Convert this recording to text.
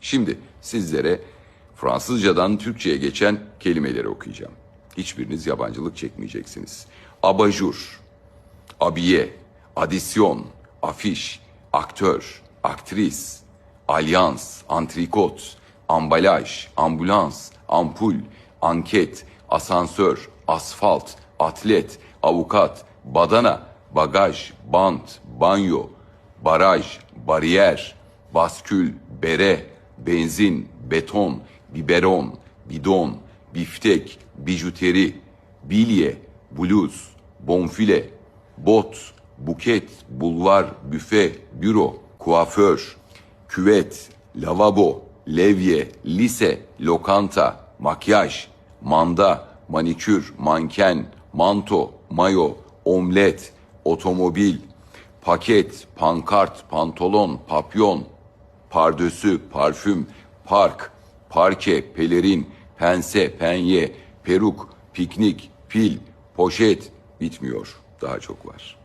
Şimdi sizlere Fransızcadan Türkçe'ye geçen kelimeleri okuyacağım. Hiçbiriniz yabancılık çekmeyeceksiniz. Abajur, abiye, adisyon, afiş, aktör, aktris, alyans, antrikot, ambalaj, ambulans, ampul, anket, asansör, asfalt, atlet, avukat, badana, bagaj, bant, banyo, baraj, bariyer, baskül, bere, benzin, beton, biberon, bidon, biftek, bijuteri, bilye, bluz, bonfile, bot, buket, bulvar, büfe, büro, kuaför, küvet, lavabo, levye, lise, lokanta, makyaj, manda, manikür, manken, manto, mayo, omlet, otomobil, paket, pankart, pantolon, papyon, pardösü, parfüm, park, parke, pelerin, pense, penye, peruk, piknik, pil, poşet bitmiyor. Daha çok var.